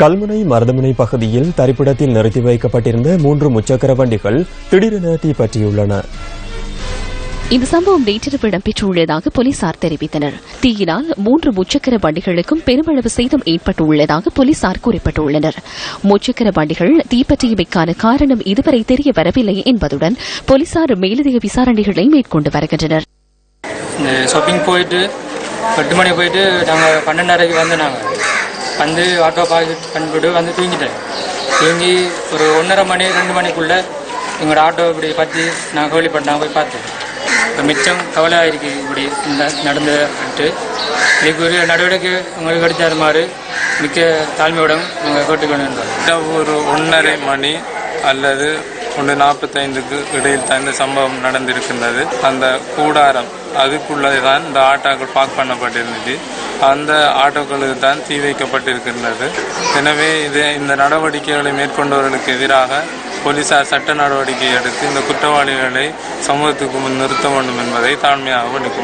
கல்முனை மருதமுனை பகுதியில் தரிப்பிடத்தில் நிறுத்தி வைக்கப்பட்டிருந்த மூன்று முச்சக்கர வண்டிகள் திடீரென தீப்பற்றியுள்ளன. இந்த சம்பவம் நேற்றிரவு இடம்பெற்றுள்ளதாக போலீசார் தெரிவித்தனர். தீயினால் மூன்று முச்சக்கர வண்டிகளுக்கும் பெருமளவு சேதம் ஏற்பட்டுள்ளதாக போலீசார் குறிப்பிட்டுள்ளனர். முச்சக்கர வண்டிகள் தீப்பற்றியமைக்கான காரணம் இதுவரை தெரிய வரவில்லை என்பதுடன் போலீசார் மேலதிக விசாரணைகளை மேற்கொண்டு வருகின்றனர். ஷாப்பிங் போயிட்டு மணி போயிட்டு நாங்கள் பன்னெண்டரைக்கு வந்து நாங்கள் வந்து ஆட்டோ பார்த்து பண்ணிவிட்டு வந்து தூங்கிட்டேன். தூங்கி ஒரு ஒன்றரை மணி ரெண்டு மணிக்குள்ளே எங்களோட ஆட்டோ இப்படி பற்றி நான் கேள்விப்பட்டேன் போய் பார்த்தேன். இப்போ மிச்சம் கவலை ஆகிருக்கு இப்படி இந்த நடந்துட்டு. இதுக்கு ஒரு நடவடிக்கை உங்களுக்கு எடுத்தாருமாறு மிக்க தாழ்மையுடன் நாங்கள் கேட்டுக்கொண்டிருந்தோம் ஒரு ஒன்றரை மணி அல்லது ஒன்று நாற்பத்தைந்துக்கு இடையில் தான் இந்த சம்பவம் நடந்திருக்கின்றது. அந்த கூடாரம் அதுக்குள்ளே தான் இந்த ஆட்டோக்கள் பார்க் பண்ணப்பட்டிருந்துச்சு. அந்த ஆட்டோக்களுக்கு தான் தீ வைக்கப்பட்டிருக்கின்றது. எனவே இது இந்த நடவடிக்கைகளை மேற்கொண்டவர்களுக்கு எதிராக போலீசார் சட்ட நடவடிக்கை எடுத்து இந்த குற்றவாளிகளை சமூகத்துக்கு முன் நிறுத்த வேண்டும் என்பதை தாழ்மையாக வேண்டிக்